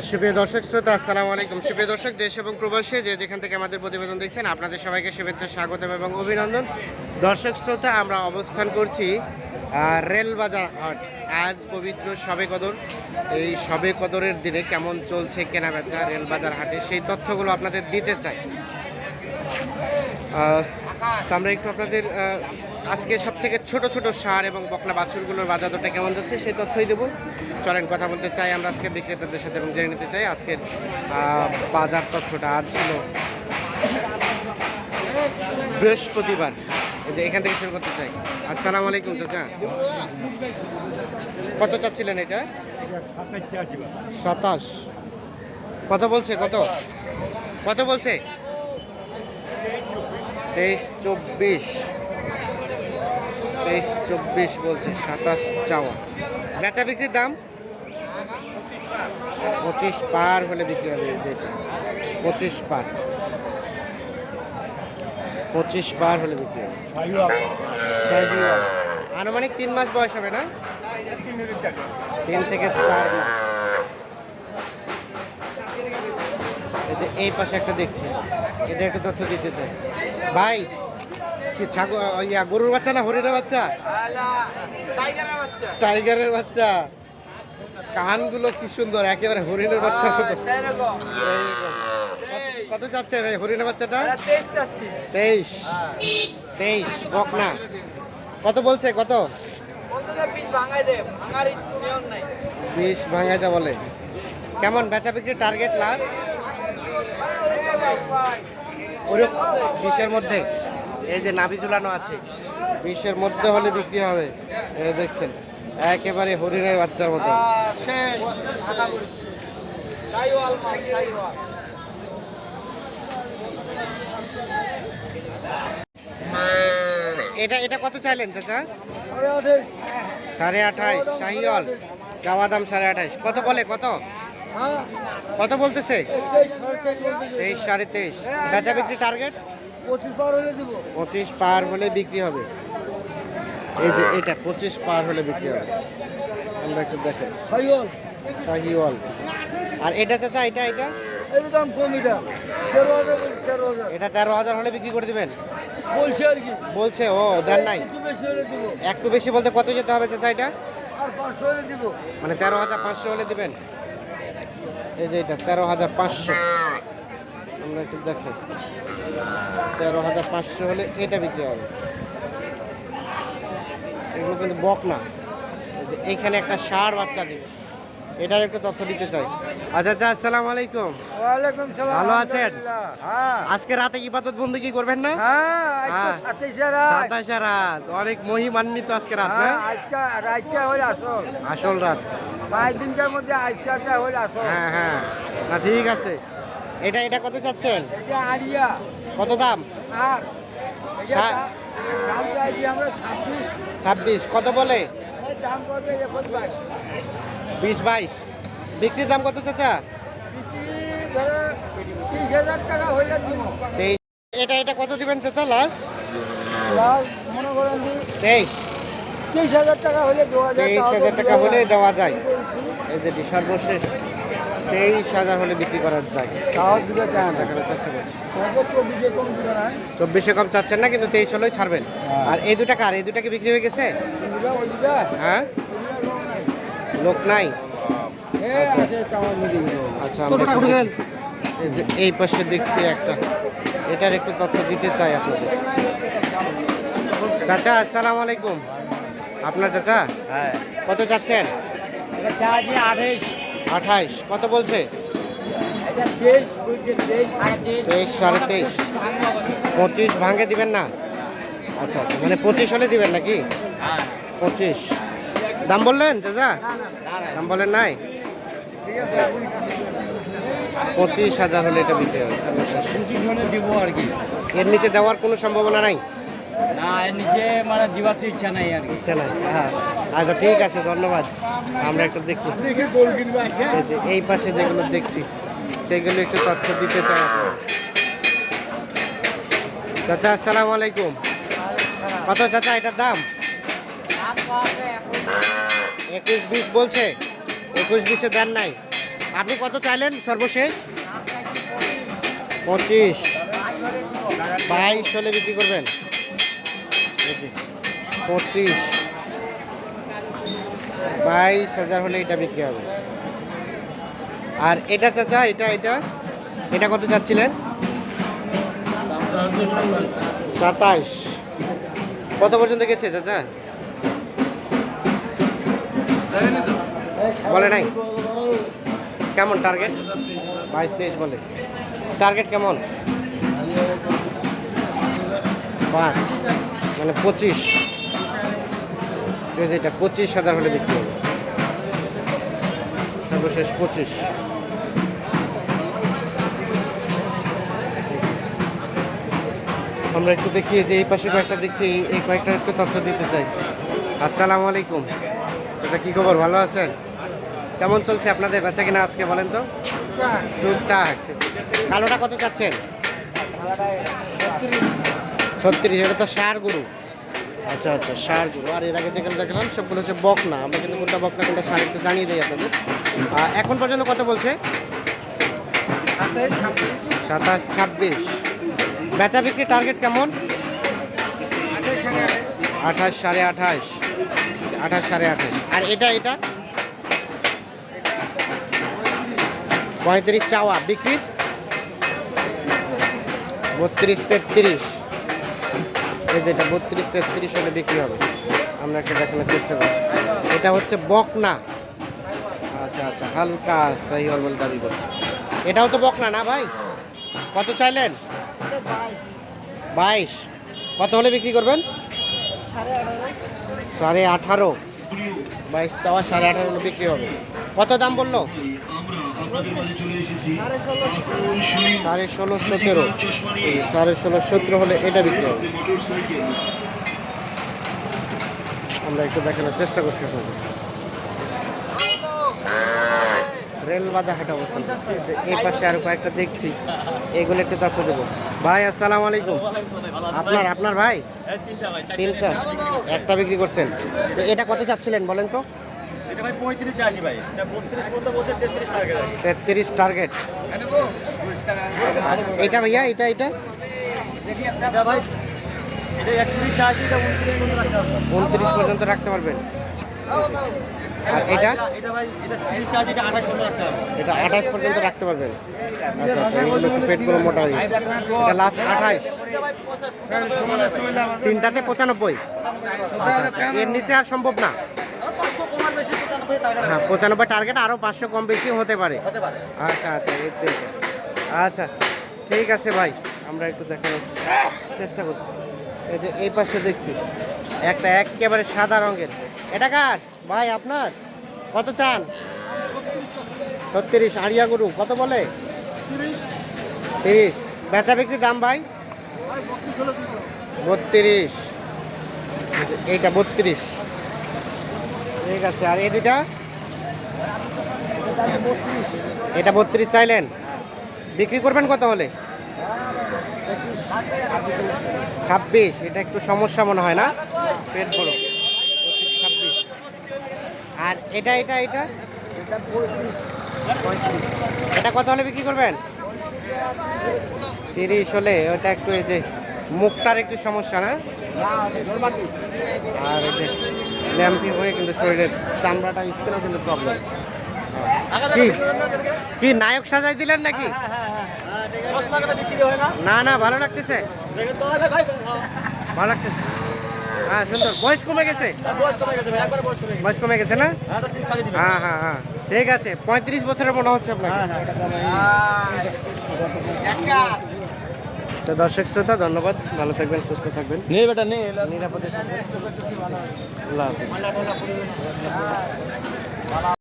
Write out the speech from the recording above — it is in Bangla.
সুপ্রিয় দর্শক, শ্রোতা, আসসালামু আলাইকুম। সুপ্রিয় দর্শক, দেশ এবং প্রবাসী যে যেখান থেকে আমাদের প্রতিবেদন দেখছেন, আপনাদের সবাইকে শুভেচ্ছা, স্বাগতম এবং অভিনন্দন। দর্শক, শ্রোতা, আমরা অবস্থান করছি রেলবাজার হাট। আজ পবিত্র সবে কদর। এই সবে কদরের দিনে কেমন চলছে কেনা কেনাবেচা রেলবাজার হাটে, সেই তথ্যগুলো আপনাদের দিতে চাই। আমরা একটু আপনাদের আজকে সব থেকে ছোট ছোট সার এবং বকনা বাছুরগুলোর বাজার দরটা কেমন যাচ্ছে, সেই তথ্যই দেবো। চলেন, কথা বলতে চাই আমরা আজকে বিক্রেতাদের সাথে এবং জেনে নিতে চাই আজকের বাজার তথ্যটা আজ ছিল বৃহস্পতিবার। যে এখান থেকে শুরু করতে চাই। আসসালামু আলাইকুম চাচা। কত চাচ্ছিলেন এটা? সাতাশ। কত বলছে, কত? কত বলছে? তেইশ চব্বিশ। তেইশ চব্বিশ বলছে, সাতাশ চাওয়া। বেচা বিক্রির দাম? পঁচিশ পার হলে বিক্রি হবে যেটা। পঁচিশ পার। পঁচিশ পার হলে বিক্রি হবে। আনুমানিক তিন মাস বয়স হবে না? তিন থেকে চার মাস। এই যে এই পাশে একটা দেখছি। এটা একটা তথ্য দিতে চাই। ভাই কি ছাগল ইয়া গরুর বাচ্চা না হরিণের বাচ্চা? টাইগারের বাচ্চা। কানগুলো কি সুন্দর একেবারে হরিণের বাচ্চা কত- কত চাচ্ছে হরিণের বাচ্চাটা? তেইশ তেইশ। বকনা কত বলছে কত? বিশ ভাঙাইতে বলে। কেমন বেচা বিক্রি টার্গেট লাস্ট বিশের মধ্যে। এই যে নাভি ঝুলানো আছে বিশের মধ্যে হলে বিক্রি হবে। দেখছেন। একেবারে হরিণের বাচ্চার মতো। এটা এটা কত চাইলেন চাচা? সাড়ে আঠাইশ শাহিওয়াল চাওয়া দাম সাড়ে আঠাইশ কত বলে কত? কত বলতেছে? তেইশ সাড়ে তেইশ বেচা বিক্রি টার্গেট পঁচিশ পার হলে পঁচিশ পার হলে বিক্রি হবে। এই যে এটা পঁচিশ পার হলে বিক্রি হবে। আমরা একটু সাইওয়াল শাহিওয়াল। আর এটা চাচা এটা এটা? দাম কম এটা। তেরো হাজার তেরো হাজার। এটা তেরো হাজার হলে বিক্রি করে দিবেন? বলছি আর কি। বলছে ও দেন নাই। একটু বেশি বলতে কত যেতে হবে চাচা এটা? মানে তেরো হাজার পাঁচশো হলে দিবেন? এই যে এটা তেরো হাজার পাঁচশো। আমরা একটু দেখি। তেরো হাজার পাঁচশো হলে এটা বিক্রি হবে। এগুলো কিন্তু বক না। যে এইখানে একটা ষাঁড় বাচ্চা দিচ্ছে এটার একটু তথ্য দিতে চাই। আচ্ছা আচ্ছা আসসালামু আলাইকুম। ওয়ালাইকুম সালাম ভালো আছেন? হ্যাঁ। আজকে রাতে ইবাদত বন্ধু কি করবেন না? হ্যাঁ হ্যাঁ। সাতাশে রাত। অনেক মহিমান্বিত আজকে রাত না? হ্যাঁ আজকে হলে আসল। আসল রাত। পাঁচ দিনটার মধ্যে আজকালটা হলে আসল। হ্যাঁ হ্যাঁ। না ঠিক আছে। এটা এটা কত চাচ্ছেন? কত দাম? আর আমরা ছাব্বিশ। ছাব্বিশ কত বলে? বিশ বাইশ। বিক্রির দাম কত চাচা? এটা এটা কত দিবেন চাচা লাস্ট তেইশ। তিরিশ হাজার টাকা হলে দু হাজার তেইশ হাজার টাকা হলে দেওয়া যায়। এই যে সর্বশেষ তেইশ হাজার হলে বিক্রি করা যায় তাও দেখানোর চেষ্টা করছি। চব্বিশে কম চাচ্ছেন না কিন্তু তেইশ হলেই ছাড়বেন। হ্যাঁ। আর এই দুটা কার? এই দুটা কি বিক্রি হয়ে গেছে? হ্যাঁ? লোক নাই? আচ্ছা। দেখি। এই পাশে দেখছি একটা। এটার একটু তথ্য দিতে চাই আপনাদের। চাচা আসসালামু আলাইকুম। আপনার চাচা? হ্যাঁ। কত চাচ্ছেন? আঠাইশ। আঠাইশ কত বলছে? তেইশ সাড়ে তেইশ। পঁচিশ ভাঙে দিবেন না? আচ্ছা আচ্ছা মানে পঁচিশ হলে দিবেন নাকি? হ্যাঁ পঁচিশ। দাম বললেন চাচা? দাম বলেন নাই? পঁচিশ হাজার হলে এটা বিক্রি হবে। আর কি। এর নিচে দেওয়ার কোনো সম্ভাবনা নাই? না নিচে মানে দিবার তো ইচ্ছা নাই আর ইচ্ছা নাই। হ্যাঁ। আচ্ছা ঠিক আছে ধন্যবাদ। আমরা একটু দেখি। এই পাশে যেগুলো দেখছি সেগুলো একটু তথ্য দিতে চাই। চাচা আসসালামু আলাইকুম। কত চাচা এটার দাম? একুশ বিশ বলছে। একুশ বিশে দেন নাই। আপনি কত চাইলেন সর্বশেষ? পঁচিশ। বাইশ হলে বিক্রি করবেন। পঁচিশ। বাইশ হাজার হলে এটা বিক্রি হবে। আর এটা চাচা, এটা এটা এটা কত চাচ্ছিলেন? সাতাশ কত পর্যন্ত গেছে চাচা? বলে নাই? কেমন টার্গেট বাইশ, তেইশ বলে। টার্গেট কেমন? পাঁচ মানে পঁচিশ। এটা পঁচিশ হাজার হলে বিক্রি হবে। সর্বশেষ পঁচিশ। আমরা একটু দেখি যে এই পাশে কয়েকটা দেখছি এই- এই কয়েকটা একটু তথ্য দিতে চাই। আসসালামু আলাইকুম। এটা কি খবর? ভালো আছেন? কেমন চলছে আপনাদের? বেচা কিনা আজকে বলেন তো? টুকটাক। কালোটা কত চাচ্ছেন? ছত্রিশ এটা তো সার গরু। আচ্ছা আচ্ছা সার গরু। আর এর আগে যেখানে দেখলাম সবগুলো হচ্ছে বকনা। আমরা কিন্তু কোনটা বকনা কোনটা সার একটু জানিয়ে দিই আপনাদের। আর এখন পর্যন্ত কত বলছে? সাতাশ ছাব্বিশ। বেচা বিক্রি টার্গেট কেমন? আঠাশ সাড়ে আঠাশ। আঠাশ সাড়ে আঠাশ। আর এটা এটা? পঁয়ত্রিশ চাওয়া। বিক্রি বত্রিশ তেত্রিশ। এই যেটা বত্রিশ তেত্রিশ হলে বিক্রি হবে। আমরা একটা দেখানোর চেষ্টা করছি। এটা হচ্ছে বকনা। আচ্ছা আচ্ছা হালকা সহি হলবল দাবি করছে। এটাও তো বকনা না ভাই? কত চাইলেন? বাইশ। কত হলে বিক্রি করবেন? সাড়ে আঠারো। বাইশ চাওয়া সাড়ে আঠারো হলে বিক্রি হবে। কত দাম বলল? সাড়ে ষোলো সতেরো। সাড়ে ষোলো সতেরো হলে এটা বিক্রি হবে। আমরা একটু দেখানোর চেষ্টা করছি রেল বাজার হাট অবস্থান করছি। যে এই পাশে আরও কয়েকটা দেখছি, এগুলো একটু তথ্য দেবো। ভাই, আসসালামু আলাইকুম। আপনার আপনার ভাই? তিনটা। একটা বিক্রি করছেন। তো এটা কত চাচ্ছিলেন বলেন তো? এটা ভাই পঁয়ত্রিশ চাইছি ভাই। এটা বত্রিশ পর্যন্ত বলছে তেত্রিশ টার্গেট তেত্রিশ টার্গেট এটা ভাইয়া এটা এটা? এটা ভাই এটা একত্রিশ চাইছি এটা উনত্রিশ পর্যন্ত রাখতে হবে। উনত্রিশ পর্যন্ত রাখতে পারবেন। আর এটা এটা? ভাই এটা তিরিশ চাইছি এটা আঠাশ পর্যন্ত রাখতে হবে। এটা আঠাশ পর্যন্ত রাখতে পারবেন। আচ্ছা আচ্ছা এগুলো একটু মোটা হয়ে গেছে। এটা লাস্ট আঠাশ। এটা ভাই পঁচাত্তর তিনটাতে পঁচানব্বই। আচ্ছা আচ্ছা এর নিচে আর সম্ভব না। হ্যাঁ পঁচানব্বই টার্গেট আরও পাঁচশো কম বেশি হতে পারে। আচ্ছা আচ্ছা আচ্ছা ঠিক আছে ভাই আমরা একটু দেখানোর চেষ্টা করছি। এই যে এই পাশে দেখছি একটা একেবারে সাদা রঙের। এটা কার? ভাই আপনার? কত চান? ছত্রিশ আড়িয়া গরু কত বলে? তিরিশ। বেচা বিক্রি দাম ভাই? বত্রিশ। এইটা বত্রিশ। ঠিক আছে, আর এই দুইটা? এটা বত্রিশ চাইলেন। বিক্রি করবেন কত হলে? ছাব্বিশ, এটা একটু সমস্যা মনে হয় না? পেট বড় আর এটা এটা এটা? এটা কত হলে বিক্রি করবেন? তিরিশ হলে, ওটা একটু এই যে মুখটার একটু সমস্যা না? আর যে ল্যাম্পি হয়ে কিন্তু শরীরের চামড়াটা স্কিনও কিন্তু প্রবলেম কি? কি, নায়ক সাজাই দিলেন নাকি? হয় না না, ভালো লাগতেছে। ভালো লাগতেছে। হ্যাঁ সুন্দর। বয়স কমে গেছে? বয়স কমে গেছে না? হ্যাঁ হ্যাঁ হ্যাঁ। হ্যাঁ ঠিক আছে, পঁয়ত্রিশ বছরের মনে হচ্ছে আপনাকে। তো দর্শক শ্রোতা ধন্যবাদ। ভালো থাকবেন সুস্থ থাকবেন। নেই বেটা নেই নিরাপদে থাকবেন। আল্লাহ হাফিজ।